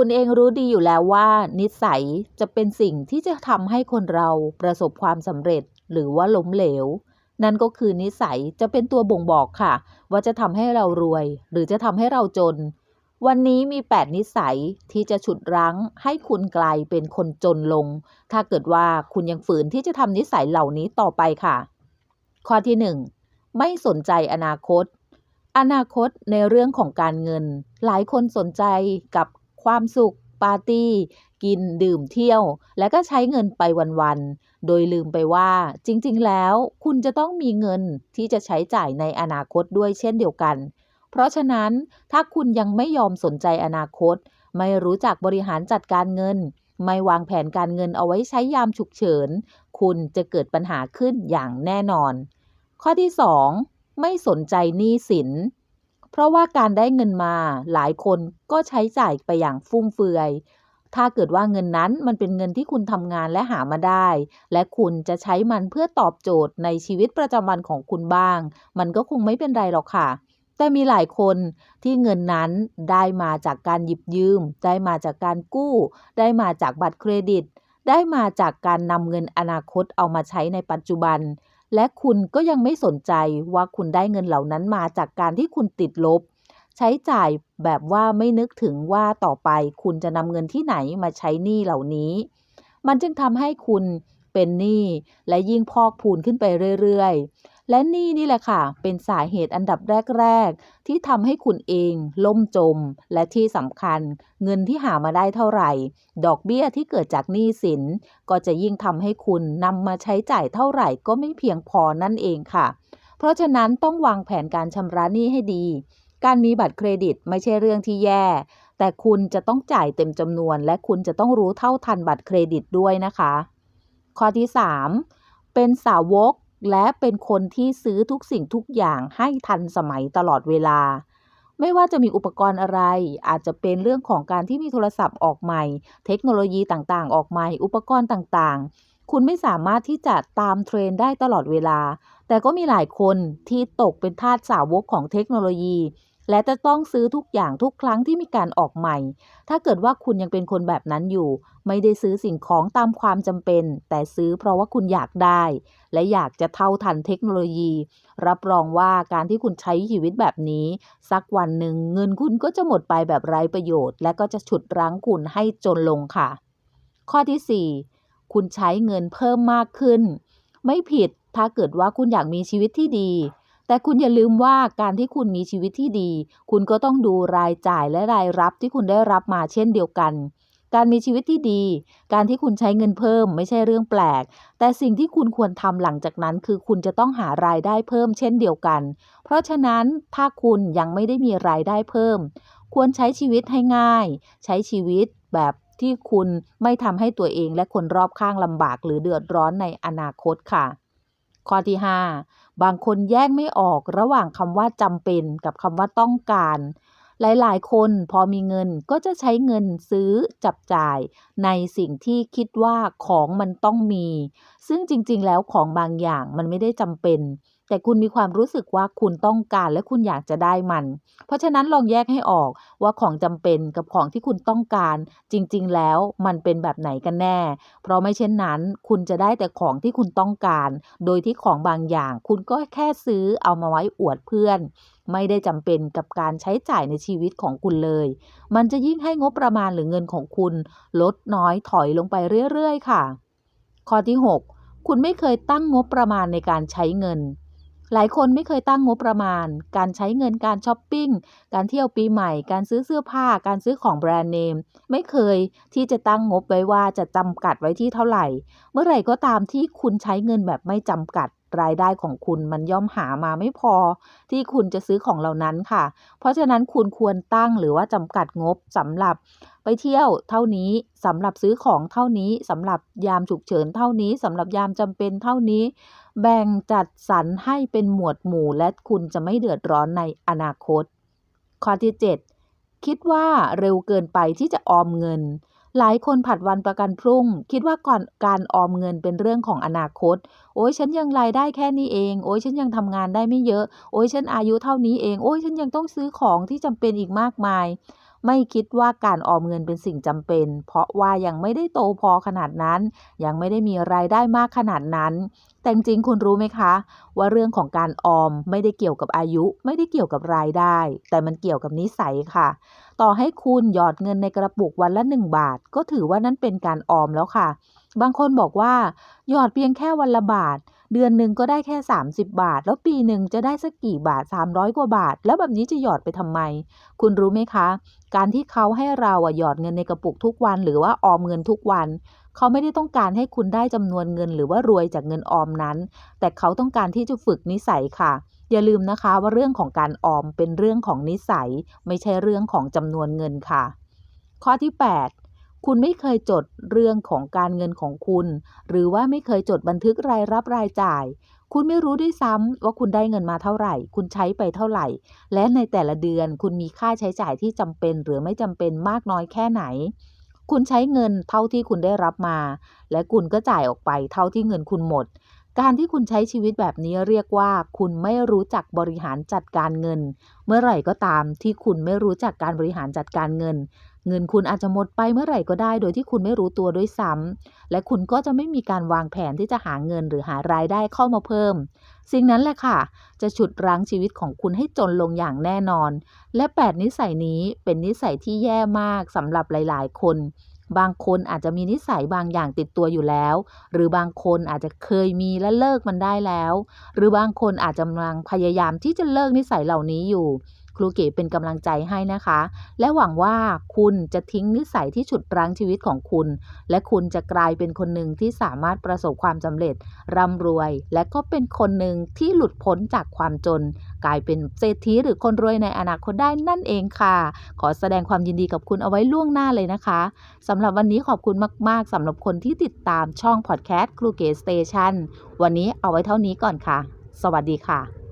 คุณเองรู้ดีอยู่แล้วว่า นิสัยจะเป็นสิ่งที่จะทำให้คนเราประสบความสำเร็จหรือว่าล้มเหลว นั่นก็คือนิสัยจะเป็นตัวบ่งบอกค่ะ ว่าจะทำให้เรารวย หรือจะทำให้เราจน วันนี้มี 8 นิสัยที่จะฉุดรั้ง ให้คุณกลายเป็นคนจนลง ถ้าเกิดว่าคุณยังฝืนที่จะทำนิสัยเหล่านี้ต่อไปค่ะ ข้อที่ 1 ไม่สนใจอนาคตอนาคตในเรื่องของการเงิน หลายคนสนใจกับ ความสุข ปาร์ตี้ กินดื่มเที่ยว และก็ใช้เงินไปวันๆ โดยลืมไปว่า จริงๆ แล้ว คุณจะต้องมีเงินที่จะใช้จ่ายในอนาคตด้วยเช่นเดียวกัน เพราะฉะนั้นถ้าคุณยังไม่ยอมสนใจอนาคต ไม่รู้จักบริหารจัดการเงิน ไม่วางแผนการเงินเอาไว้ใช้ยามฉุกเฉิน คุณจะเกิดปัญหาขึ้นอย่างแน่นอน ข้อที่ 2 ไม่สนใจหนี้สิน เพราะว่าการได้เงินมาหลายคนก็ใช้จ่ายไปอย่างฟุ่มเฟือย ถ้าเกิดว่าเงินนั้นมันเป็นเงินที่คุณทำงานและหามาได้ และคุณจะใช้มันเพื่อตอบโจทย์ในชีวิตประจำวันของคุณบ้าง มันก็คงไม่เป็นไรหรอกค่ะแต่มีหลายคนที่เงินนั้นได้มาจากการหยิบยืม ได้มาจากการกู้ ได้มาจากบัตรเครดิต ได้มาจากการนำเงินอนาคตเอามาใช้ในปัจจุบัน และคุณก็ยังไม่สนใจว่าคุณได้เงินเหล่านั้นมาจากการที่คุณติดลบ ใช้จ่ายแบบว่าไม่นึกถึงว่าต่อไปคุณจะนำเงินที่ไหนมาใช้หนี้เหล่านี้ มันจึงทำให้คุณเป็นหนี้และยิ่งพอกพูนขึ้นไปเรื่อย และนี่นี่แหละค่ะ เป็นสาเหตุอันดับแรก ๆ ที่ทำให้คุณเองล่มจม และที่สำคัญ เงินที่หามาได้เท่าไหร่ ดอกเบี้ยที่เกิดจากหนี้สิน ก็จะยิ่งทำให้คุณนำมาใช้จ่ายเท่าไหร่ก็ไม่เพียงพอนั่นเองค่ะ เพราะฉะนั้นต้องวางแผนการชำระหนี้ให้ดี การมีบัตรเครดิตไม่ใช่เรื่องที่แย่แต่คุณจะต้องจ่ายเต็มจำนวน และคุณจะต้องรู้เท่าทันบัตรเครดิตด้วยนะคะ ข้อที่ 3 เป็นสาวก และเป็นคนที่ซื้อทุกสิ่งทุกอย่างให้ทันสมัยตลอดเวลา ไม่ว่าจะมีอุปกรณ์อะไร อาจจะเป็นเรื่องของการที่มีโทรศัพท์ออกใหม่ เทคโนโลยีต่างๆ ออกใหม่ อุปกรณ์ต่างๆ คุณไม่สามารถที่จะตามเทรนได้ตลอดเวลา แต่ก็มีหลายคนที่ตกเป็นทาสสาวกของเทคโนโลยี และจะต้องซื้อทุกอย่างทุกครั้งที่มีการออกใหม่ ถ้าเกิดว่าคุณยังเป็นคนแบบนั้นอยู่ ไม่ได้ซื้อสิ่งของตามความจำเป็น แต่ซื้อเพราะว่าคุณอยากได้ และอยากจะเท่าทันเทคโนโลยี รับรองว่าการที่คุณใช้ชีวิตแบบนี้ สักวันหนึ่งเงินคุณก็จะหมดไปแบบไร้ประโยชน์ และก็จะฉุดรั้งคุณให้จนลงค่ะ ข้อที่ 4 คุณใช้เงินเพิ่มมากขึ้น ไม่ผิดถ้าเกิดว่าคุณอยากมีชีวิตที่ดี แต่คุณอย่าลืมว่าการที่คุณมีชีวิตที่ดี คุณก็ต้องดูรายจ่ายและรายรับที่คุณได้รับมาเช่นเดียวกัน การมีชีวิตที่ดี การที่คุณใช้เงินเพิ่ม ไม่ใช่เรื่องแปลก แต่สิ่งที่คุณควรทำหลังจากนั้น คือคุณจะต้องหารายได้เพิ่มเช่นเดียวกัน เพราะฉะนั้นถ้าคุณยังไม่ได้มีรายได้เพิ่ม ควรใช้ชีวิตให้ง่าย ใช้ชีวิตแบบที่คุณไม่ทำให้ตัวเองและคนรอบข้างลำบากหรือเดือดร้อนในอนาคตค่ะ ข้อที่ 5 บางคนแยกไม่ออกระหว่างคำว่าจำเป็นกับคำว่าต้องการ หลายๆ คนพอมีเงินก็จะใช้เงินซื้อจับจ่าย ในสิ่งที่คิดว่าของมันต้องมี ซึ่งจริง ๆ แล้วของบางอย่างมันไม่ได้จำเป็น แต่คุณมีความรู้สึกว่าคุณต้องการและคุณอยากจะได้มัน เพราะฉะนั้นลองแยกให้ออกว่าของจำเป็นกับของที่คุณต้องการ จริง ๆ แล้วมันเป็นแบบไหนกันแน่ เพราะไม่เช่นนั้น คุณจะได้แต่ของที่คุณต้องการ โดยที่ของบางอย่าง คุณก็แค่ซื้อเอามาไว้อวดเพื่อน ไม่ได้จำเป็นกับการใช้จ่ายในชีวิตของคุณเลย มันจะยิ่งให้งบประมาณหรือเงินของคุณ ลดน้อยถอยลงไปเรื่อย ๆ ค่ะ ข้อที่ 6 คุณไม่เคยตั้งงบประมาณในการใช้เงิน หลายคนไม่เคยตั้งงบประมาณ การใช้เงินการช้อปปิ้ง การเที่ยวปีใหม่ การซื้อเสื้อผ้า การซื้อของแบรนด์เนม ไม่เคยที่จะตั้งงบไว้ว่าจะจำกัดไว้ที่เท่าไหร่ เมื่อไหร่ก็ตามที่คุณใช้เงินแบบไม่จำกัดรายได้ของคุณมันย่อมหามาไม่พอ ที่คุณจะซื้อของเหล่านั้นค่ะ เพราะฉะนั้นคุณควรตั้งหรือว่าจำกัดงบสำหรับไปเที่ยวเท่านี้สำหรับซื้อของเท่านี้สำหรับยามฉุกเฉินเท่านี้สำหรับยามจำเป็นเท่านี้ แบ่งจัดสรรให้เป็นหมวดหมู่และคุณจะไม่เดือดร้อนในอนาคต ข้อที่ 7 คิดว่าเร็วเกินไปที่จะออมเงิน หลายคนผัดวันประกันพรุ่ง คิดว่าก่อนการออมเงินเป็นเรื่องของอนาคต โอ้ยฉันยังรายได้แค่นี้เอง โอ้ยฉันยังทำงานได้ไม่เยอะ โอ้ยฉันอายุเท่านี้เอง โอ้ยฉันยังต้องซื้อของที่จำเป็นอีกมากมาย ไม่คิดว่าการออมเงินเป็นสิ่งจำเป็น เพราะว่ายังไม่ได้โตพอขนาดนั้น ยังไม่ได้มีรายได้มากขนาดนั้น แต่จริงคุณรู้ไหมคะ ว่าเรื่องของการออมไม่ได้เกี่ยวกับอายุ ไม่ได้เกี่ยวกับรายได้ แต่มันเกี่ยวกับนิสัยค่ะ ต่อให้คุณหยอดเงินในกระปุกวันละ 1 บาท ก็ถือว่านั่นเป็นการออมแล้วค่ะ บางคนบอกว่า หยอดเพียงแค่วันละบาท เดือนหนึ่งก็ได้แค่ 30 บาท แล้วปีหนึ่งจะได้สักกี่บาท 300 กว่าบาท แล้วแบบนี้จะหยอดไปทำไม คุณรู้ไหมคะ การที่เขาให้เราอะหยอดเงินในกระปุกทุกวัน หรือว่าออมเงินทุกวัน เขาไม่ได้ต้องการให้คุณได้จำนวนเงิน หรือว่ารวยจากเงินออมนั้น แต่เขาต้องการที่จะฝึกนิสัยค่ะอย่าลืมนะคะว่าเรื่องของการออมเป็นเรื่องของนิสัย ไม่ใช่เรื่องของจำนวนเงินค่ะ ข้อที่ 8 คุณไม่เคยจดเรื่องของการเงินของคุณ หรือว่าไม่เคยจดบันทึกรายรับรายจ่าย คุณไม่รู้ด้วยซ้ำว่าคุณได้เงินมาเท่าไหร่ คุณใช้ไปเท่าไหร่ และในแต่ละเดือนคุณมีค่าใช้จ่ายที่จำเป็น หรือไม่จำเป็นมากน้อยแค่ไหน คุณใช้เงินเท่าที่คุณได้รับมา และคุณก็จ่ายออกไปเท่าที่เงินคุณหมดการที่คุณใช้ชีวิตแบบนี้เรียกว่า คุณไม่รู้จักบริหารจัดการเงิน เมื่อไหร่ก็ตามที่คุณไม่รู้จักการบริหารจัดการเงิน เงินคุณอาจจะหมดไปเมื่อไหร่ก็ได้ โดยที่คุณไม่รู้ตัวด้วยซ้ำและคุณก็จะไม่มีการวางแผนที่จะหาเงินหรือหารายได้เข้ามาเพิ่ม สิ่งนั้นแหละค่ะ จะฉุดรั้งชีวิตของคุณให้จนลงอย่างแน่นอน และ 8 นิสัยนี้เป็นนิสัยที่แย่มากสำหรับหลาย ๆ คนบางคนอาจจะมีนิสัยบางอย่างติดตัวอยู่แล้ว หรือบางคนอาจจะเคยมีและเลิกมันได้แล้ว หรือบางคนอาจจะกำลังพยายามที่จะเลิกนิสัยเหล่านี้อยู่ ครูเก๋เป็นกำลังใจให้นะคะ และหวังว่าคุณจะทิ้งนิสัยที่ฉุดรั้งชีวิตของคุณ และคุณจะกลายเป็นคนหนึ่งที่สามารถประสบความสำเร็จร่ำรวย และก็เป็นคนหนึ่งที่หลุดพ้นจากความจน กลายเป็นเศรษฐีหรือคนรวยในอนาคตได้นั่นเองค่ะ ขอแสดงความยินดีกับคุณเอาไว้ล่วงหน้าเลยนะคะสำหรับวันนี้ขอบคุณมาก ๆสำหรับคนที่ติดตามช่องพอดแคสต์ครูเก๋สเตชันวันนี้เอาไว้เท่านี้ก่อนค่ะ สวัสดีค่ะ